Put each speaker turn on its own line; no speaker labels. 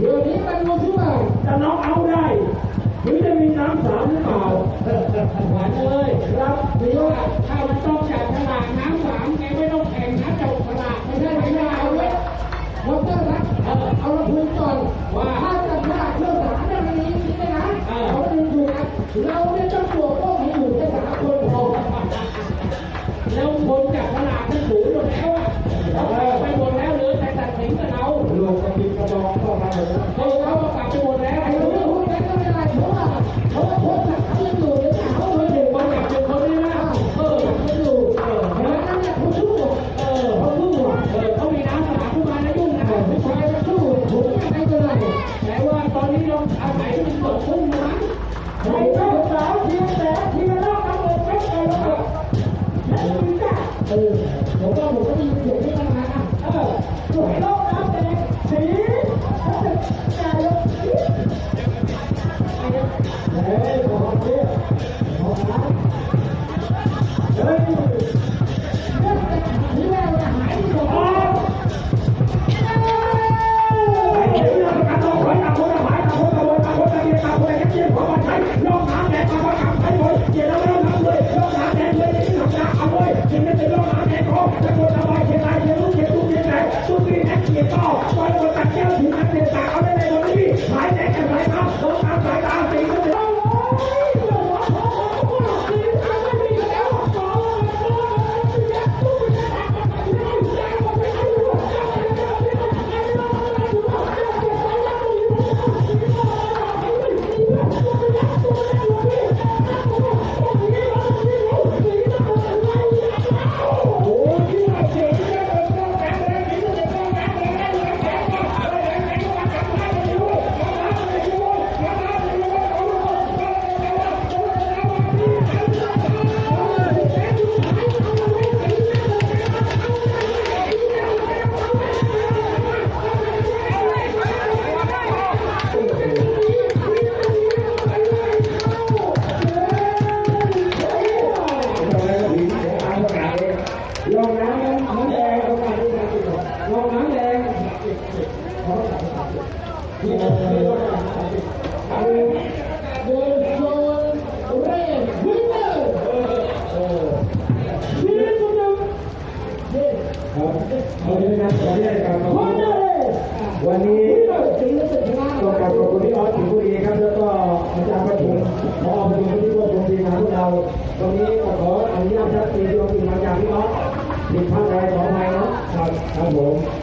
เดี๋ยวนี้มันรู้ชื่อเปล่า
จะน้องเอาได้หรือจะมีน้ำสามหรือเปล่า
หวานเลย
ครับ
หรือว่าถ้ามันต้องจับฉลากน้ำสามแกไม่ต้องแข่งนะจับฉลากไม่ใช่ไม่ได้เอาเลยเราต้องรักเอาเอาละพูดก่อนว่าถ้าจับฉลากเรื่องสามเนี่ยมันมีจริงๆนะเขาดูอยู่นะเรา ระ
ปิดกรามาเลยนะ
เขาเขากลับไปหมดแล้วไอ้รู้พูดแล้วก็ไม่ได้เพราะว่าเพราะว่าคนจับเขายังอยู่หรือเปล่าเขาไม่อยู่มาจับเป็นคนนี้นะเออจับไม่อยู่เออเพราะฉะนั้นเนี่ยเขาสู้เออเขาสู้อะเออเขามีน้ำสนามขึ้นมาแล้วยุ่งนะผู้ชายมันสู้ผมไม่เป็นไรแต่ว่าตอนนี้เราอาศัยมันเกิดขึ้นนะ
ใครเจ้าสาวทีมแต่ทีมนอกทั้งหมดไม่ไปแล้วครับแล้วมีจ้า
เออผมว่าผมก็ได้ยินเสียงที่มันมาเออ
สวยโลกน้ำแดง กา
ล
งน้ำน้ำแดงลงน้ำแดงลงน้ำแดงที่เราเคยว่าเอา
โดนโดนเร่วินเนอร์
ชีวิตคนหนึ่งครับเอาเลยนะขออนุญาตกลับมาวันนี้
ตีแล้วเสร็จแล้
ต้องกราบขอบคุณที่ออสสิงห์บุรีครับแล้วก็อาจารย์ประชุมพอประชุมที่ร่วมชมทีมงานพวกเราตรงนี้ขออนุญาตชัดเจนที่เราถึงมาจากพี่ออส มีท่านใดสองใบเนาะครับครับผม